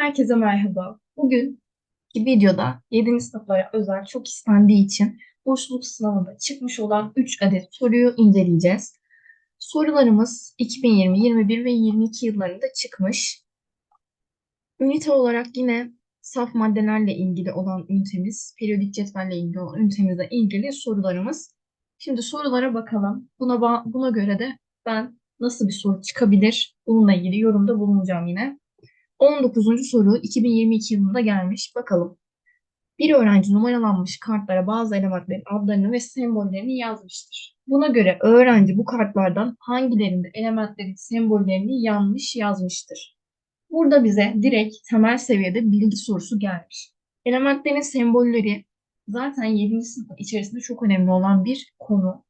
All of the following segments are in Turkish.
Herkese merhaba. Bugünkü videoda 7. sınıflara özel çok istendiği için bursluluk sınavında çıkmış olan 3 adet soruyu inceleyeceğiz. Sorularımız 2020, 21 ve 22 yıllarında çıkmış. Ünite olarak yine saf maddelerle ilgili olan ünitemiz, periyodik cetvelle ilgili olan ünitemizle ilgili sorularımız. Şimdi sorulara bakalım. Buna, buna göre de ben nasıl bir soru çıkabilir bununla ilgili yorumda bulunacağım yine. 19. soru 2022 yılında gelmiş. Bakalım. Bir öğrenci numaralanmış kartlara bazı elementlerin adlarını ve sembollerini yazmıştır. Buna göre öğrenci bu kartlardan hangilerinde elementlerin sembollerini yanlış yazmıştır? Burada bize direkt temel seviyede bilgi sorusu gelmiş. Elementlerin sembolleri zaten 7. sınıf içerisinde çok önemli olan bir konu.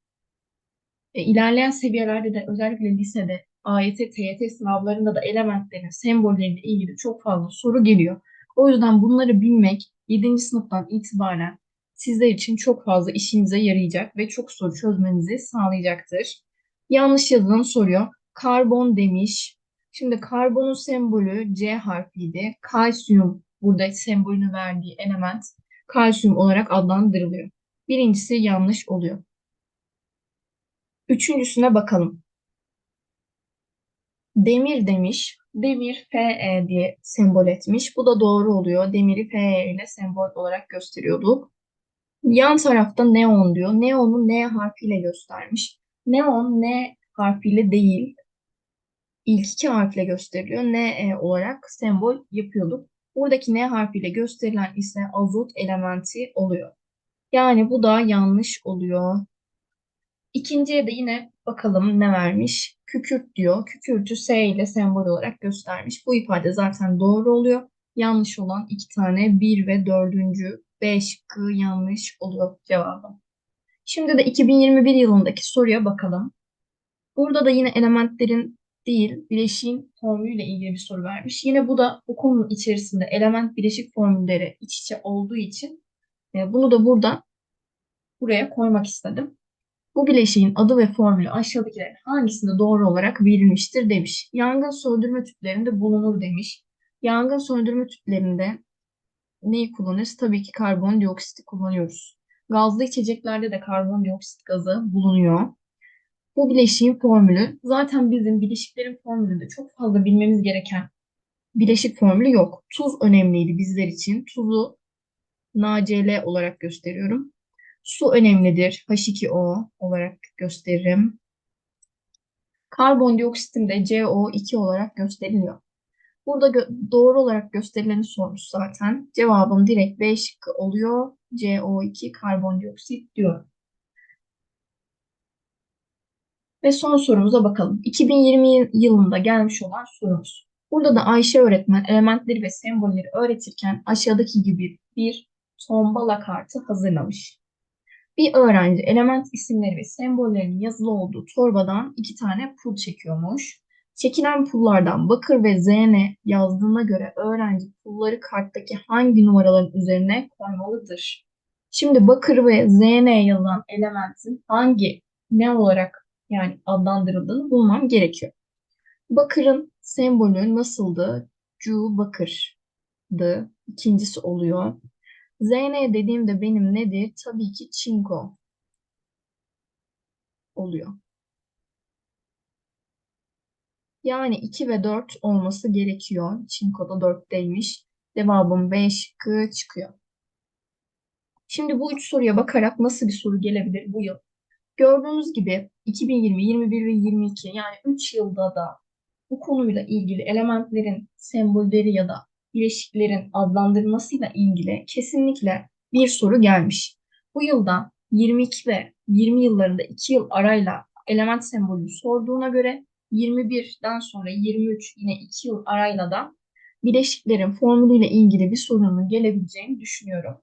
E, ilerleyen seviyelerde de özellikle lisede AYT, TYT sınavlarında da elementlerin sembolleriyle ilgili çok fazla soru geliyor. O yüzden bunları bilmek 7. sınıftan itibaren sizler için çok fazla işinize yarayacak ve çok soru çözmenizi sağlayacaktır. Yanlış yazılan soruyor. Karbon demiş. Şimdi karbonun sembolü C harfiydi. Kalsiyum burada sembolünü verdiği element kalsiyum olarak adlandırılıyor. Birincisi yanlış oluyor. Üçüncüsüne bakalım. Demir demiş. Demir Fe diye sembol etmiş. Bu da doğru oluyor. Demiri Fe ile sembol olarak gösteriyorduk. Yan tarafta neon diyor. Neon'u N harfiyle göstermiş. Neon N harfiyle değil. İlk iki harfle gösteriliyor. N olarak sembol yapıyorduk. Buradaki N harfiyle gösterilen ise azot elementi oluyor. Yani bu da yanlış oluyor. İkinciye de yine bakalım ne vermiş. Kükürt diyor. Kükürtü S ile sembol olarak göstermiş. Bu ifade zaten doğru oluyor. Yanlış olan iki tane 1 ve 4. B şıkkı yanlış oluyor cevabı. Şimdi de 2021 yılındaki soruya bakalım. Burada da yine elementlerin değil, bileşiğin formülüyle ilgili bir soru vermiş. Yine bu da bu konunun içerisinde element bileşik formülleri iç içe olduğu için e, bunu da burada buraya koymak istedim. Bu bileşiğin adı ve formülü aşağıdakilerin hangisinde doğru olarak verilmiştir demiş. Yangın söndürme tüplerinde bulunur demiş. Yangın söndürme tüplerinde neyi kullanırız? Tabii ki karbondioksiti kullanıyoruz. Gazlı içeceklerde de karbondioksit gazı bulunuyor. Bu bileşiğin formülü zaten bizim bileşiklerin formülünde çok fazla bilmemiz gereken bileşik formülü yok. Tuz önemliydi bizler için. Tuzu NaCl olarak gösteriyorum. Su önemlidir. H2O olarak gösteririm. Karbondioksitin de CO2 olarak gösteriliyor. Burada gö doğru olarak gösterileni sormuş zaten. Cevabım direkt B şıkkı oluyor. CO2 karbondioksit diyor. Ve son sorumuza bakalım. 2020 yılında gelmiş olan sorumuz. Burada da Ayşe öğretmen elementleri ve sembolleri öğretirken aşağıdaki gibi bir tombala kartı hazırlamış. Bir öğrenci element isimleri ve sembollerinin yazılı olduğu torbadan iki tane pul çekiyormuş. Çekilen pullardan Bakır ve ZN yazdığına göre öğrenci pulları karttaki hangi numaraların üzerine koymalıdır? Şimdi Bakır ve ZN yazılan elementin hangi ne olarak yani adlandırıldığını bulmam gerekiyor. Bakırın sembolü nasıldı? Cu bakırdı. İkincisi oluyor. Zn dediğimde benim nedir? Tabii ki çinko oluyor. Yani 2 ve 4 olması gerekiyor. Çinko da 4'teymiş. Cevabım B şıkkı çıkıyor. Şimdi bu üç soruya bakarak nasıl bir soru gelebilir bu yıl? Gördüğünüz gibi 2020, 21 ve 22 yani 3 yılda da bu konuyla ilgili elementlerin sembolleri ya da bileşiklerin adlandırılmasıyla ilgili kesinlikle bir soru gelmiş. Bu yılda 22 ve 20 yıllarında 2 yıl arayla element sembolü sorduğuna göre 21'den sonra 23 yine 2 yıl arayla da bileşiklerin formülüyle ilgili bir sorunun gelebileceğini düşünüyorum.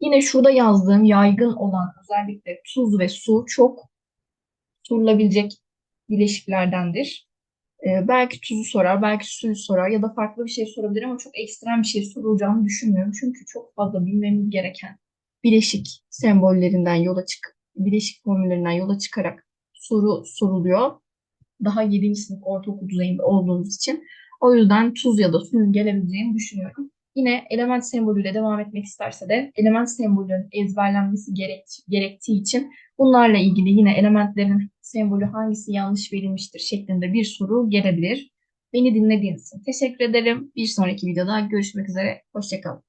Yine şurada yazdığım yaygın olan özellikle tuz ve su çok sorulabilecek bileşiklerdendir. Ee, belki tuzu sorar, belki suyu sorar ya da farklı bir şey sorabilir ama çok ekstrem bir şey sorulacağını düşünmüyorum. Çünkü çok fazla bilmemiz gereken bileşik sembollerinden yola çık, bileşik formüllerinden yola çıkarak soru soruluyor. Daha 7. sınıf ortaokul düzeyinde olduğumuz için. O yüzden tuz ya da suyun gelebileceğini düşünüyorum. Yine element sembolüyle devam etmek isterse de element sembolünün ezberlenmesi gerek, gerektiği için bunlarla ilgili yine elementlerin sembolü hangisi yanlış verilmiştir şeklinde bir soru gelebilir. Beni dinlediğiniz için teşekkür ederim. Bir sonraki videoda görüşmek üzere. Hoşçakalın.